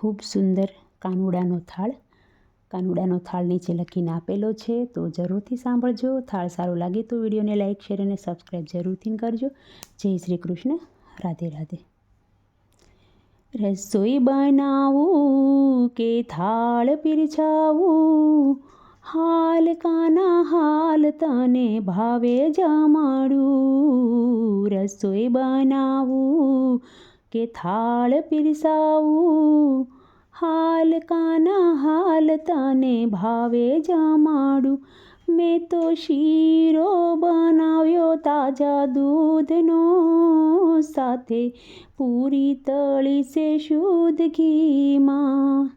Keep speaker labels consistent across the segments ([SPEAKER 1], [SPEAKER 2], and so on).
[SPEAKER 1] ખૂબ સુંદર કાનુડાનો થાળ. કાનુડાનો થાળ નીચે લખીને આપેલો છે, તો જરૂરથી સાંભળજો. થાળ સારું લાગે તો વિડીયોને લાઇક શેર અને સબસ્ક્રાઈબ જરૂરથી કરજો. જય શ્રી કૃષ્ણ. રાધે રાધે. રસોઈ બનાવું કે થાળ પીરછાવું? હાલ કાના હાલ તને ભાવે જમાડું રસોઈ બનાવું કે થાળ પીરસાવું? હાલ કાના હાલ તને ભાવે જમાડું. મેં તો શીરો બનાવ્યો તાજા દૂધનો સાથે. પૂરી તળી છે શુદ્ધ ઘીમાં.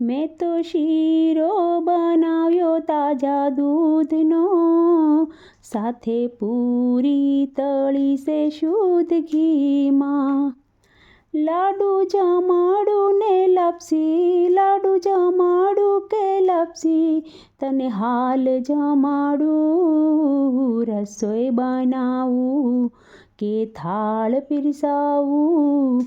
[SPEAKER 1] મેં તો શીરો બનાવ્યો તાજા દૂધનો સાથે. પૂરી તળી છે શુદ્ધ ઘીમાં. લાડુ જમાડું ને લપસી, લાડુ જમાડું કે લપસી, તને હાલ જમાડું, રસોઈ બનાવું કે થાળ પીરસાવું,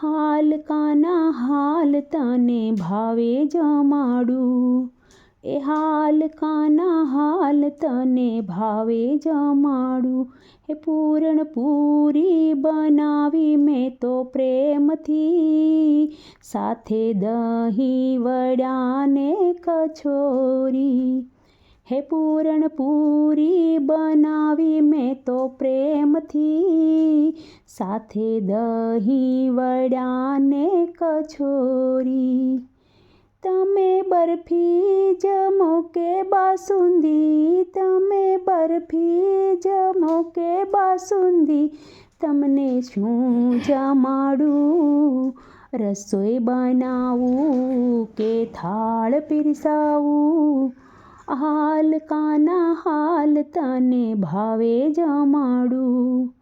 [SPEAKER 1] હાલ કાના હાલ તને ભાવે જમાડું. એ હાલ કાના હાલ તને ભાવે જમાડું હે પૂરણ પૂરી બનાવી મેં તો પ્રેમથી. સાથે દહીં વડાને કચોરી હે પૂરણ પૂરી બનાવી મેં તો પ્રેમથી. સાથે દહીં વડાને કચોરી તમે બરફી જમો કે બાસુંદી, તમે બરફી જમો કે બાસુંદી, તમને શું જમાડું? રસોઈ બનાવું કે થાળ પીરસાવું? હાલ કાના હાલ તને ભાવે જમાડું.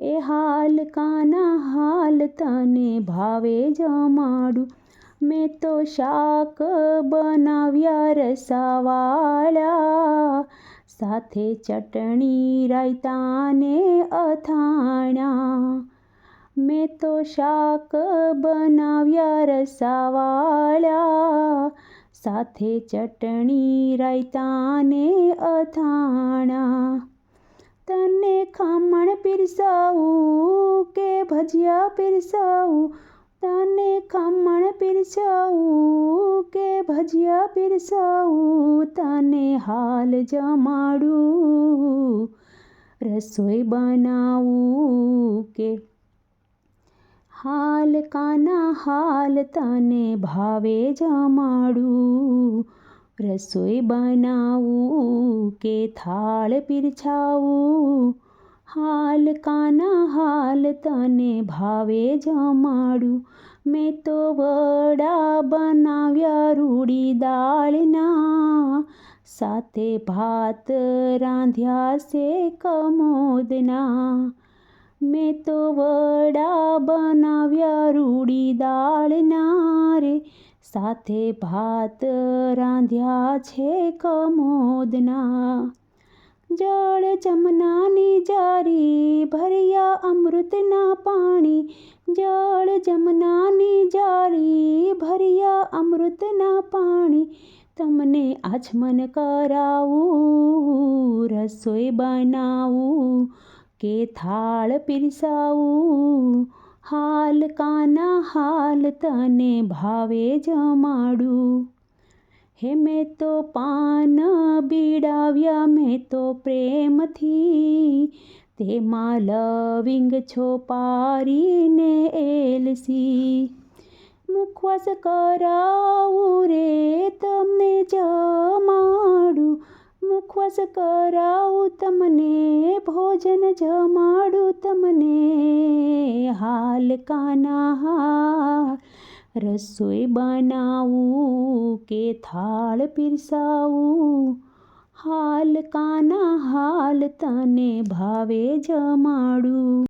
[SPEAKER 1] એ હાલ કાના હાલ તને ભાવે જમાડું. મેં તો શાક બનાવ્યા રસાવાળા. સાથે ચટણી રાયતાને અથાણા. મેં તો શાક બનાવ્યા રસાવાળા. સાથે ચટણી રાયતાને અથાણા. તને ખમણ પીરસાવું કે ભજીયા પીરસાવું? ખમણ પીરસાવું, કે ભજીયા પીરસાવું, તને હાલ જમાડું. રસોઈ બનાવું, કે હાલ કાના હાલ તને ભાવે જમાડું. રસોઈ બનાવું, કે થાળ પીરછાવું હાલ કાના હાલ તને ભાવે જમાડું મેં તો વડા બનાવ્યા રૂડી દાળના. સાથે ભાત રાંધ્યા છે કમોદના. મેં તો વડા બનાવ્યા રૂડી દાળના રે. સાથે ભાત રાંધ્યા છે કમોદના. જળ જમનાની જારી, ભર્યા અમૃતના પાણી. જળ જમનાની જારી, ભર્યા અમૃતના પાણી. તમને આચમન કરાવું, રસોઈ બનાવું, કે થાળ પીરસાવું. હાલ કાના હાલ તને ભાવે જમાડું. હે મેં તો પાન બીડાવ્યા, મેં તો પ્રેમથી. તેમાં લવિંગ છોપારીને એલસી. મુખવાસ કરાવું રે તમને જમાડું. મુખવાસ કરાવું તમને, ભોજન જમાડું તમને. હાલ કાના હાલ રસોઈ બનાવું કે થાળ પીરસાવું? હાલ કાના હાલ તને ભાવે જમાડું.